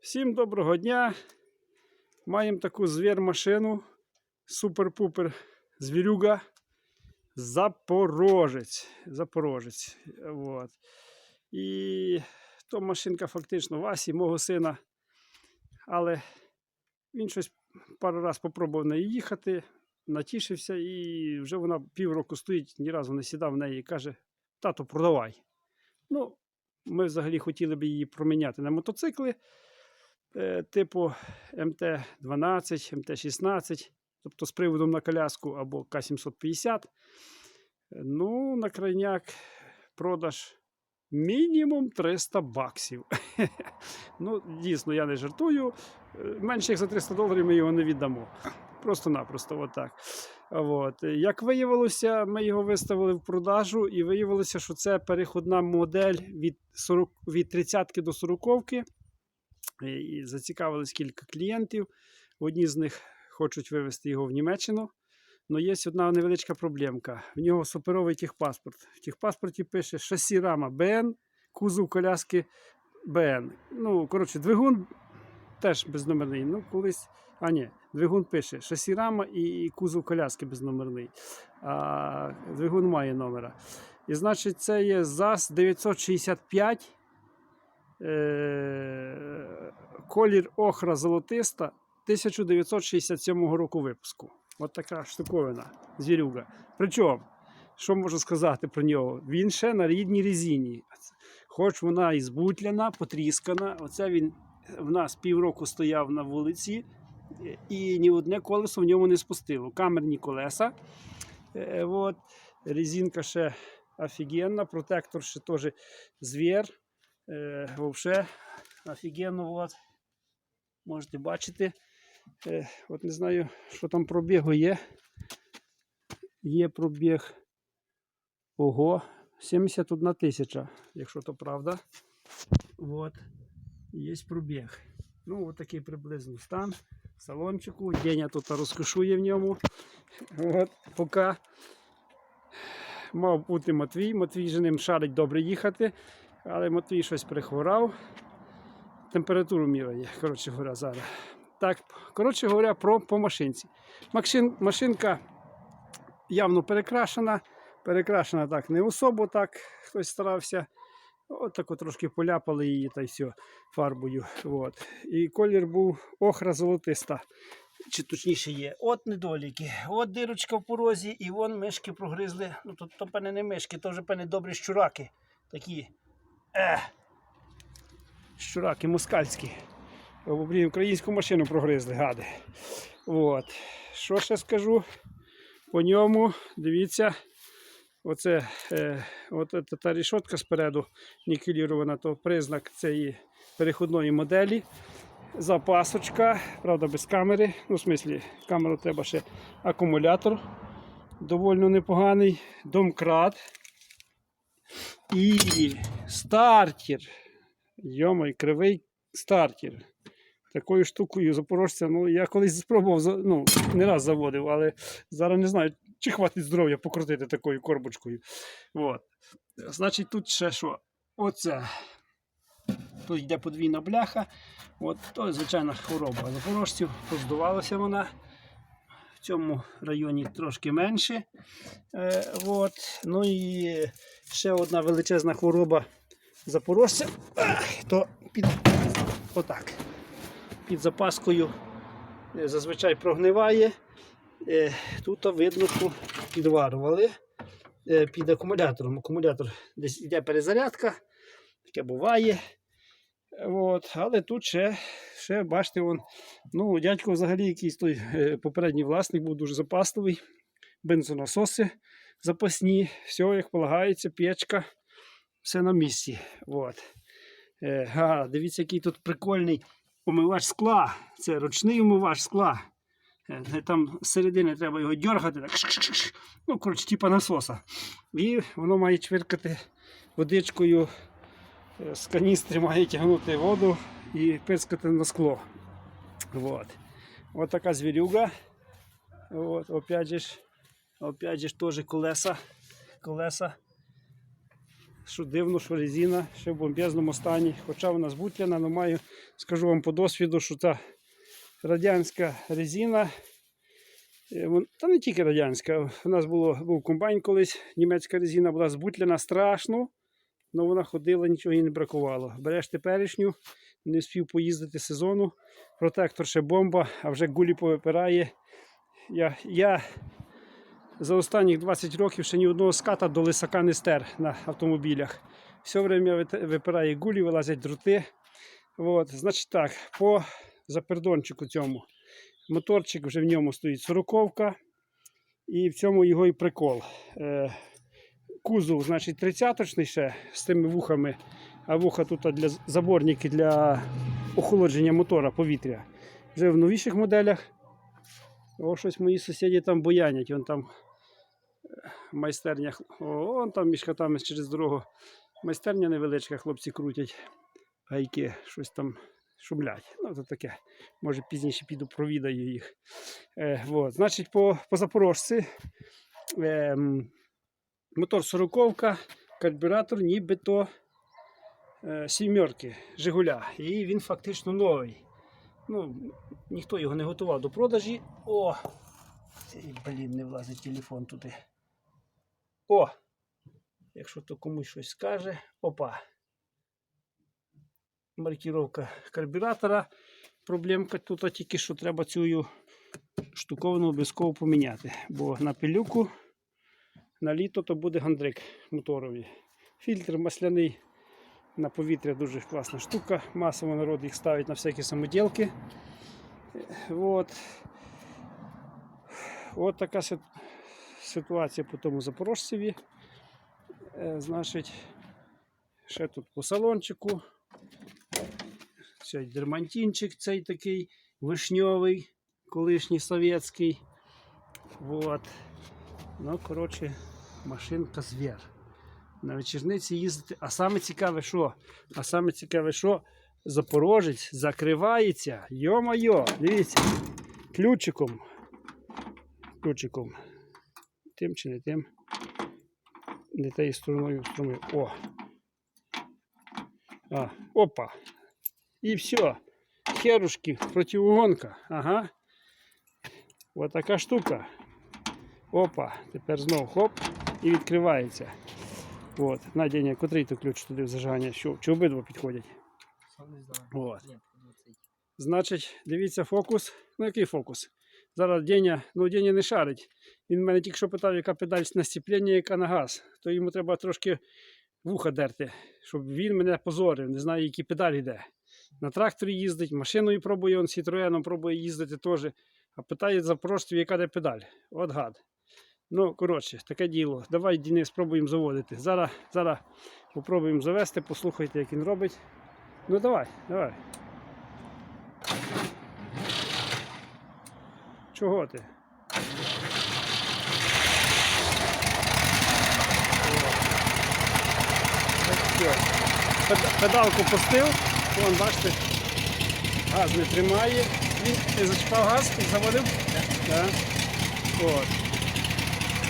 Всім доброго дня. Маємо таку звір-машину. Супер-пупер звірюга. Запорожець. Запорожець. Вот. І то машинка фактично Васі, мого сина. Але він щось пару разів спробував на неї їхати, натішився, і вже вона півроку стоїть, ні разу не сідав в неї і каже: тато, продавай. Ну, ми взагалі хотіли б її проміняти на мотоцикли типу МТ-12, МТ-16, тобто з приводом на коляску або К-750. Ну, на крайняк продаж мінімум 300 баксів. ну, дійсно, я не жартую. Е, Менше як за 300 доларів ми його не віддамо. Просто-напросто отак. От. Як виявилося, ми його виставили в продажу, і виявилося, що це переходна модель від, 40, від 30 до 40. І зацікавились кілька клієнтів. Одні з них хочуть вивезти його в Німеччину. Але є одна невеличка проблемка. В нього суперовий техпаспорт. В техпаспорті пише шасі рама БН, кузов коляски БН. Ну, коротше, двигун теж безномерний. Ну, колись. А, ні, двигун пише шасі рама і кузов коляски безномерний. А двигун має номера. І значить, це є ЗАЗ 965. Е, колір охра золотиста 1967 року випуску. От така штуковина, звірюга. Причому, що можу сказати про нього? Він ще на рідній резині. Хоч вона і збутляна, потріскана. Оце він в нас півроку стояв на вулиці, і ні одне колесо в ньому не спустило. Камерні колеса. Е, от. Резинка ще офігенна, протектор ще теж звір. Е, Вовше офігенно. От. Можете бачити. Е, от не знаю, що там пробігу є. Є пробіг. Ого, 71 тисяча, якщо то правда. От. Є пробіг. Ну, от такий приблизно стан. Салончику. Деня тут розкошує в ньому. От, поки мав бути Матвій. Матвій же ним шарить добре їхати. Але Матвій щось прихворав. Температуру міряє, коротше говоря, зараз. Так, коротше говоря, про по машинці. Машин, машинка явно перекрашена. Перекрашена так не особо так хтось старався. От так от трошки поляпали її та й все фарбою. От. І колір був охра золотиста. Чи точніше є. От недоліки. От дирочка в порозі, і вон мишки прогризли. Ну тут то певне не мишки, то вже певне добрі щураки. Такі. Ех. Щураки москальські. Блін, українську машину прогризли, гади. От. Що ще скажу? По ньому, дивіться, оце е, от, та- та рішотка спереду нікелірована, то признак цієї переходної моделі. Запасочка, правда, без камери. Ну, в смислі, камеру треба ще акумулятор. Довольно непоганий. Домкрат. І стартер. Йомай, кривий стартер. Такою штукою запорожця, ну я колись спробував, ну, не раз заводив, але зараз не знаю, чи хватить здоров'я покрутити такою корбочкою. От. Значить, тут ще що? Оце. Тут йде подвійна бляха. От, то звичайна хвороба запорожців. Поздувалася вона. В цьому районі трошки менше. Е, от. Ну і ще одна величезна хвороба запорожця. То під отак. Під запаскою е, зазвичай прогниває. Е, Тут видно, що підварували е, під акумулятором. Акумулятор десь йде перезарядка, таке буває. От, але тут ще, ще бачите, вон, ну, дядько взагалі якийсь той е, попередній власник був дуже запасливий. Бензонасоси запасні, все як полагається, печка, все на місці. От. Е, а, дивіться, який тут прикольний умивач скла. Це ручний умивач скла. Е, Там з середини треба його дергати. Так, ну, коротше, типа насоса. І воно має чвиркати водичкою з каністри має тягнути воду і пирскати на скло. Вот. От така звірюга. От, опять же, ж- опять же ж теж колеса. Колеса що дивно, що резина ще в бомбезному стані. Хоча вона збутляна, але маю, скажу вам по досвіду, що це радянська резина. Е, Та не тільки радянська. У нас було, був комбайн колись, німецька резина була збутляна страшно, але вона ходила, нічого їй не бракувало. Береш теперішню, не встиг поїздити сезону, протектор ще бомба, а вже гулі повипирає. Я, я за останніх 20 років ще ні одного ската до лисака не стер на автомобілях. Все время випирає гулі, вилазять дроти. От, значить так, по запердончику цьому. Моторчик вже в ньому стоїть сороковка. І в цьому його і прикол. Е, кузов, значить, 30-точний ще з тими вухами, а вуха тут для заборники для охолодження мотора повітря. Вже в новіших моделях. О, щось мої сусіди там буянять. Вон там е, майстерня. О, вон там між хатами через дорогу. Майстерня невеличка, хлопці крутять гайки, щось там шумлять. Ну, то таке. Може пізніше піду провідаю їх. Е, вот. Значить, по, по запорожці. Ем, мотор 40 карбюратор нібито е, сімерки Жигуля. І він фактично новий. Ну, ніхто його не готував до продажі. О! Цей, блін, не влазить телефон туди. О! Якщо то комусь щось скаже. Опа. Маркіровка карбюратора. Проблемка тут тільки що треба цю штуковину обов'язково поміняти. Бо на пилюку на літо то буде гандрик моторовий. Фільтр масляний на повітря дуже класна штука. Масово народ їх ставить на всякі самоділки. От. От така ситуація по тому запорожцеві. Е, Значить, ще тут по салончику. Цей дермантинчик цей такий вишньовий, колишній совєтський. Вот. Ну, коротше, машинка звір. На вечірниці їздити. А саме цікаве, що? А саме цікаве, що Запорожець закривається. Йо-майо, дивіться, ключиком. Ключиком. Тим чи не тим. Не тією стороною стороною. О. А, опа. І все. Херушки, противогонка. Ага. Ось така штука. Опа. Тепер знов хоп. І відкривається. От. Надя, котрий то ключ туди в зажигання? Що, чи обидва підходять? От. Значить, дивіться фокус. Ну, який фокус? Зараз Деня, ну Деня не шарить. Він мене тільки що питав, яка педаль на сцеплення, яка на газ. То йому треба трошки вуха дерти, щоб він мене позорив, не знаю, які педалі йде. На тракторі їздить, машиною пробує, он Citroеном пробує їздити теж. А питає запорожців, яка де педаль. От гад. Ну, коротше, таке діло. Давай, Денис, спробуємо заводити. Зараз, зараз попробуємо завести, послухайте, як він робить. Ну давай, давай. Чого ти? Педалку пустив, вон бачите, газ не тримає. Він зачіпав газ і заводив? Так. От.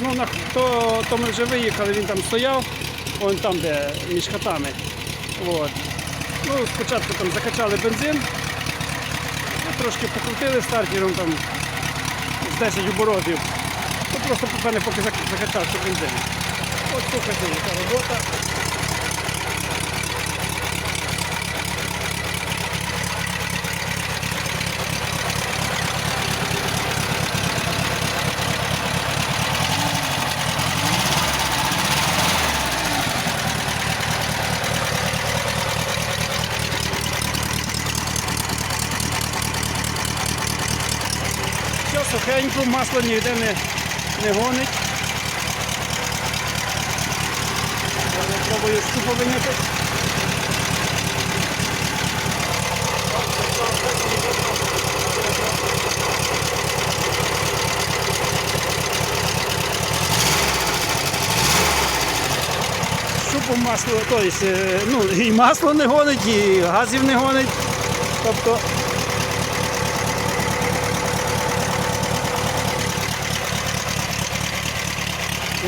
Ну, на, то, то ми вже виїхали, він там стояв, вон там, де між хатами. От. Ну, спочатку там закачали бензин, ну, трошки покрутили стартером там з 10 оборотів. Ну, просто поки закачався бензин. От слухайте, яка робота. Все масло ніде не, не гонить. Зараз пробую штуку виняти. Щупом масло, тобто, ну, і масло не гонить, і газів не гонить. Тобто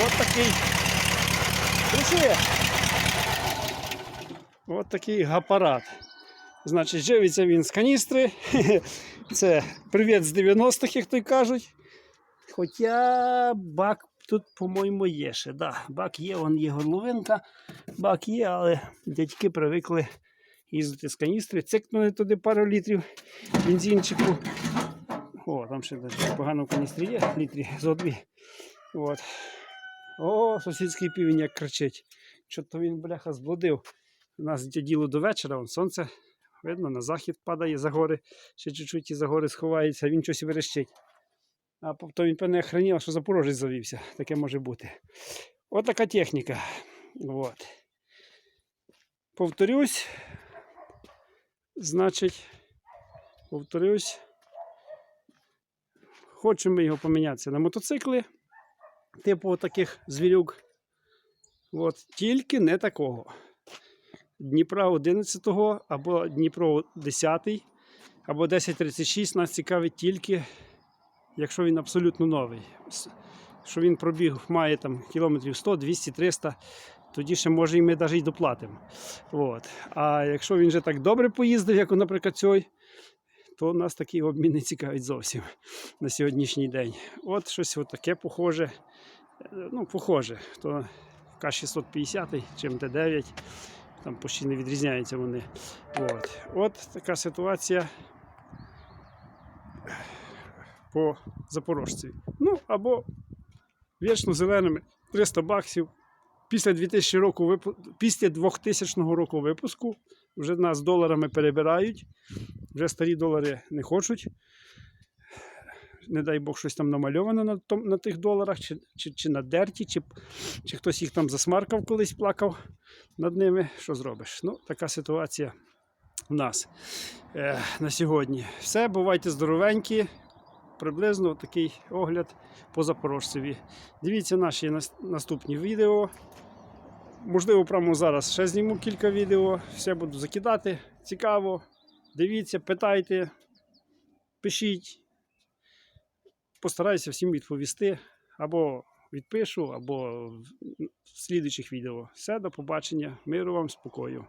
От такий. Кричи. От такий апарат. Значить, живиться він з каністри. Це привіт з 90-х, як то й кажуть. Хоча бак тут, по-моєму, є ще. Да, бак є, вон є горловинка, бак є, але дядьки привикли їздити з каністри. Цикнули туди пару літрів бензинчику. О, там ще навіть погано в каністрі є, літрі зо дві. От. О, сусідський півень як кричить. Що то він, бляха, зблудив. У нас діло до вечора, вон сонце видно, на захід падає за гори, ще чуть-чуть і за гори сховається, він щось верещить. А потім він певне охренів, що Запорожець завівся. Таке може бути. От така техніка. От. Повторюсь. Значить, повторюсь. Хочемо його помінятися на мотоцикли, типу таких звірюк. От, тільки не такого. Дніпра 11 або Дніпро 10 або 1036 нас цікавить тільки, якщо він абсолютно новий. Що він пробіг має там кілометрів 100, 200, 300, тоді ще може і ми навіть доплатимо. От. А якщо він вже так добре поїздив, як, наприклад, цей, то нас такий обмін не цікавить зовсім на сьогоднішній день. От щось от таке похоже. Е, Ну, похоже, то К650 чи МТ9 там почти не відрізняються вони. От. От така ситуація по запорожцю. Ну, або вічно зеленими 300 баксів. Після 2000 року після 2000 року випуску вже нас доларами перебирають. Вже старі долари не хочуть. Не дай Бог, щось там намальовано на, том, на тих доларах, чи, чи, чи надерті, чи, чи хтось їх там засмаркав колись плакав над ними. Що зробиш? Ну, така ситуація у нас е, на сьогодні. Все, бувайте здоровенькі. Приблизно такий огляд по Запорожцеві. Дивіться наші наступні відео. Можливо, прямо зараз ще зніму кілька відео. Все буду закидати. Цікаво. Дивіться, питайте, пишіть. Постараюся всім відповісти. Або відпишу, або в в відео. Все, до побачення. Миру вам, спокою.